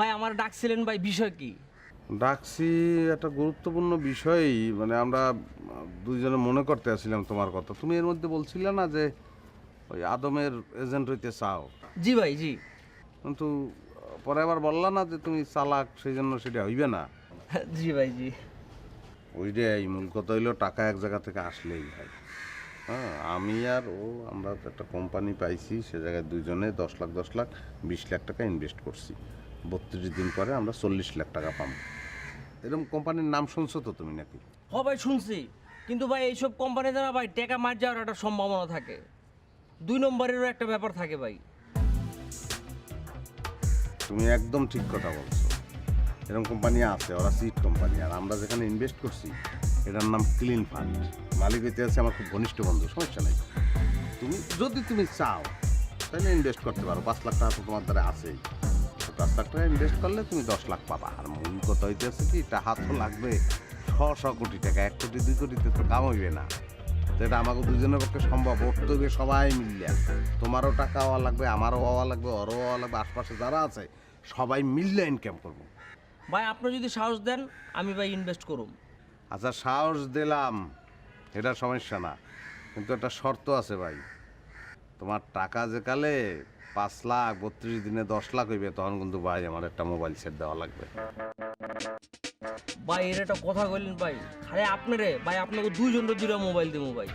ভাই আমার ডাকছিলেন ভাই বিষয় কি? ডাকছি একটা গুরুত্বপূর্ণ বিষয়ই মানে আমরা দুইজনে মনে করতে আসছিলাম তোমার কথা। তুমি এর মধ্যে বলছিলে না যে ওই আদমের এজেন্ট হইতে চাও? জি ভাই জি। কিন্তু পরে আবার বললা না যে তুমি চালাক সেই জন্য সেটা হইবে না। জি ভাই জি। ওইটাই মূল কথা হইল টাকা এক জায়গা থেকে আসলেই ভাই। হ্যাঁ আমি আর ও আমরা তো একটা কোম্পানি পাইছি সে জায়গায় দুজনে দশ লাখ দশ লাখ বিশ লাখ টাকা ইনভেস্ট করছি। বত্রিশ দিন পরে আমরা চল্লিশ লাখ টাকা পাবো। এরকম কোম্পানির নাম শুনছো তো তুমি নাকি? হ ভাই শুনছি। কিন্তু ভাই এইসব কোম্পানি দ্বারা ভাই টাকা মার যাওয়ার একটা সম্ভাবনা থাকে। দুই নম্বরেরও একটা ব্যাপার থাকে ভাই। তুমি একদম ঠিক কথা বলছো। এরকম কোম্পানি আছে ওরা সিট কোম্পানি আর আমরা যেখানে ইনভেস্ট করছি এটার নাম ক্লিন ফান্ড মালিক হইতে আছে আমার খুব ঘনিষ্ঠ বন্ধু সমস্যা নেই। তুমি যদি তুমি চাও তাহলে ইনভেস্ট করতে পারো। পাঁচ লাখ টাকা তো তোমার দ্বারা আছেই। পাঁচ লাখ টাকা ইনভেস্ট করলে তুমি দশ লাখ পাবা। আর মূল কথা হইতেছে কি টাকা তো লাগবে। ছ শ কোটি টাকা এক কোটি দুই কোটিতে তো কাম হইবে না। তো এটা আমাকে দুজনের পক্ষে সম্ভব উঠতে হবে সবাই মিললে। তোমারও টাকা হওয়া লাগবে আমারও হওয়া লাগবে ওরও হওয়া লাগবে আশপাশে যারা আছে সবাই মিললে ইনকাম করব। ভাই আপনি যদি সাহস দেন আমি ভাই ইনভেস্ট করুম। আচ্ছা সাহস দিলাম এটা সমস্যা না। কিন্তু একটা শর্ত আছে ভাই। তোমার টাকা যে কালে পাঁচ লাখ বত্রিশ দিনে দশ লাখ হইবে তখন কিন্তু ভাই আমার একটা মোবাইল সেট দেওয়া লাগবে। ভাই এর একটা কথা কইলেন ভাই। আরে আপনারে ভাই আপনাকে দুইজন দুইটা মোবাইল দিব ভাই।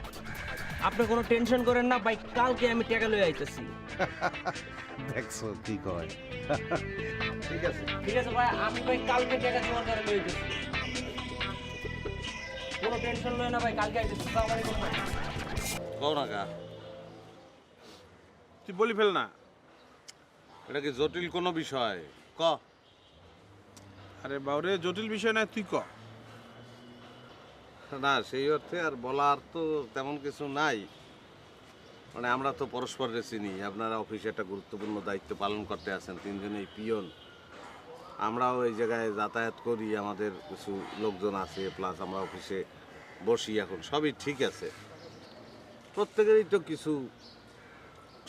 আপনি কোনো টেনশন করেন না ভাই কালকে আমি টাকা লয়ে আইতেছি। দেখছ কি কয়? ঠিক আছে। ঠিক আছে ভাই আমি ভাই কালকে টাকা তোমার দ্বারা লয়ে আইতেছি। কোনো টেনশন লয় না ভাই কালকে আইতেছি। আসসালামু আলাইকুম ভাই। কও না কা? তুই বলি ফেল না। এটা কি জটিল কোনো বিষয়? ক। আরে বাউরে জটিল বিষয় না তুই ক। না সেই অর্থে আর বলার তো তেমন কিছু নাই। মানে আমরা তো পরস্পরের চিনি আপনারা অফিসে একটা গুরুত্বপূর্ণ দায়িত্ব পালন করতে আছেন তিনজনেই পিয়ন। আমরাও এই জায়গায় যাতায়াত করি আমাদের কিছু লোকজন আছে প্লাস আমরা অফিসে বসি এখন সবই ঠিক আছে। প্রত্যেকেরই তো কিছু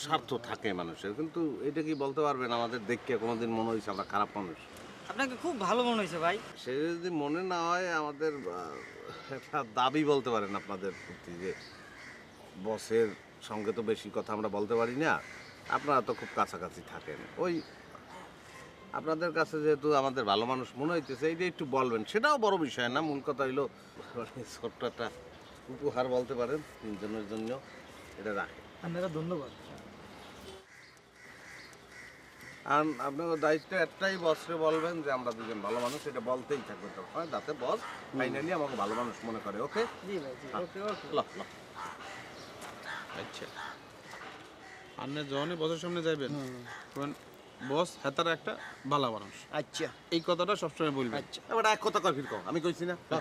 স্বার্থ থাকে মানুষের কিন্তু এটা কি বলতে পারবেন? আমাদের দেখে কোনোদিন মনে হয়েছে আমরা খারাপ মানুষ। আপনাকে খুব ভালো মনে হয়েছে ভাই। সে যদি মনে না হয় আমাদের একটা দাবি বলতে পারেন আপনাদের প্রতি যে বসের সঙ্গে তো বেশি কথা আমরা বলতে পারি না। আপনারা তো খুব কাছাকাছি থাকেন। ওই আপনাদের কাছে যেহেতু আমাদের ভালো মানুষ মনে হইতেছে এইটা একটু বলবেন সেটাও বড় বিষয় না। মূল কথা হইল মানে ছোট্ট একটা উপহার বলতে পারেন তিনজনের জন্য এটা রাখে আপনাকে ধন্যবাদ। আর আপনার দায়িত্ব একটাই বসরে বলবেন যে আমরা দুজন ভালো মানুষ এটা বলতেই থাকবে তো। হয় যাতে বস ফাইনালি আমাকে ভালো মানুষ মনে করে ওকে? জি ভাই জি ওকে ওকে। ল ল। আচ্ছা। আপনি যখনই বসের সামনে যাইবেন। তখন বস হেতার একটা ভালো মানুষ। আচ্ছা। এই কথাটা সবসময় বলবেন। আচ্ছা। এবার এক কথা কয় ফির কও, আমি কইছি না। ল।